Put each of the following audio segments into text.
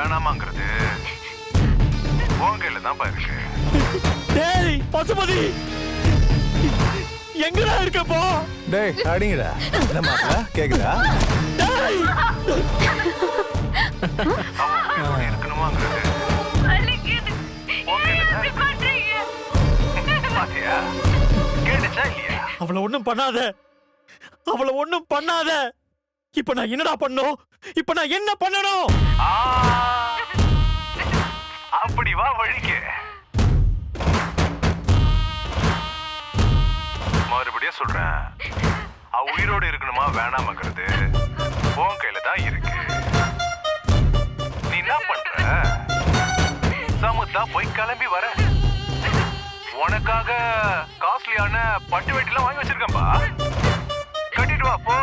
வேணாமாங்கிறது உன் கையில தான்ப்பா இருக்கு. டேய் பசுபதி! எங்கடா இருக்க போ? டேய் அடிங்கடா. என்ன மாப்பிள? கேக்குதா? டேய்! இருக்கணுமாங்கிறது தான் அவளை ஒண்ணும் பண்ணாத. அவளை ஒண்ணும் பண்ணாத. இப்ப நான் என்னடா பண்ணும் இப்ப நான் என்ன பண்ணணும்? ஆ, அப்படி வா வழிக்கு. மறுபடியும் சொல்றேன். அவ உயிரோடு இருக்கணுமா வேணாமங்கிறது உன் கையில தான் இருக்கு. நீ என்ன பண்ற? சமுத்தா போய் கிளம்பி வர. உனக்காக காஸ்ட்லியான பட்டு வெட்டிலாம் வாங்கி வச்சிருக்கேன்பா. கட்டிட்டு வா போ.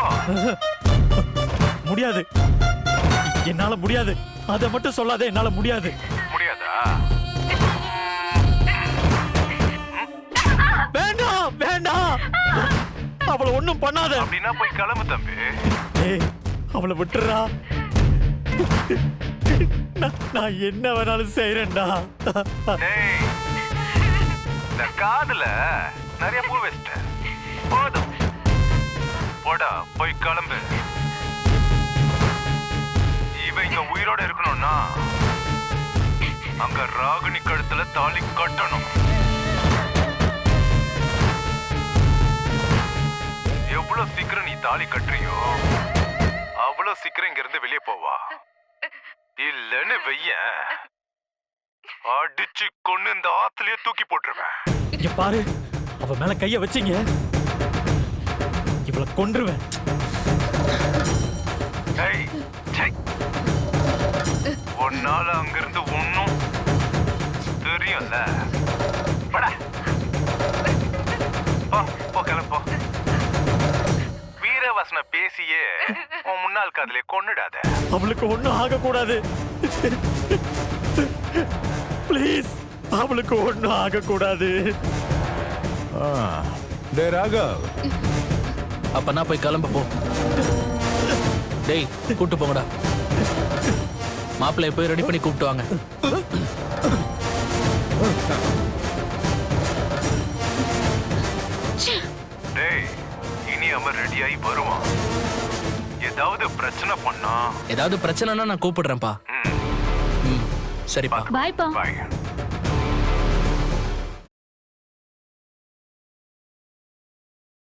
முடியாது. என்னால முடியாது. அதை மட்டும் சொல்லாத என்னால முடியாது. முடியாதா? வேண்டாம் வேண்டாம். அவளை ஒண்ணும் பண்ணாத. அப்படின்னா போய் கிளம்பு தம்பி. ஏய் அவளை விட்டுறா. நான்- என்ன வேணாலும் செய்யறேன்டா இந்த காதுல நிறைய பூ வச்சிட்டேன். போதும். போடா போய் கிளம்பு. இங்க உயிரோட இருக்கணும்னா அங்க ராகினி கழுத்துல தாலி கட்டணும். எவ்வளவு சீக்கிரம் நீ தாலி கட்டுறியோ அவ்வளவு சீக்கிரம் இங்க இருந்து வெளியே போவா. இல்லன்னு வெய்யேன் அடிச்சு கொண்டு இந்த ஆத்துலயே தூக்கி போட்டுருவேன். இங்க பாரு அவ மேல கைய வச்சீங்க. இவளை கொன்றுவேன். ஏய், சை. உன்னால அங்கிருந்து ஒண்ணும் தெரியும்ல. படா போ போ கிளம்பு போ. வீரவசன பேசியே உன் முன்னாள் காதலே கொன்னுடாத. அவளுக்கு ஒண்ணும் ஆகக்கூடாது. ப்ளீஸ் அவளுக்கு ஒண்ணும் ஆகக்கூடாது. ஆ. டேய் ராகவ். அப்ப நான் போய் கிளம்ப போ. டேய் கூட்டு போங்கடா. மாப்பிள்ளைய போய் ரெடி பண்ணி கூப்பிட்டு வாங்க. டேய் இனி அவன் ரெடியாகி வருவான். ஏதாவது பிரச்சனை பண்ணா ஏதாவது பிரச்சனைனா நான் கூப்பிடுறேன்ப்பா. சரிப்பா. பாய்ப்பா பாய்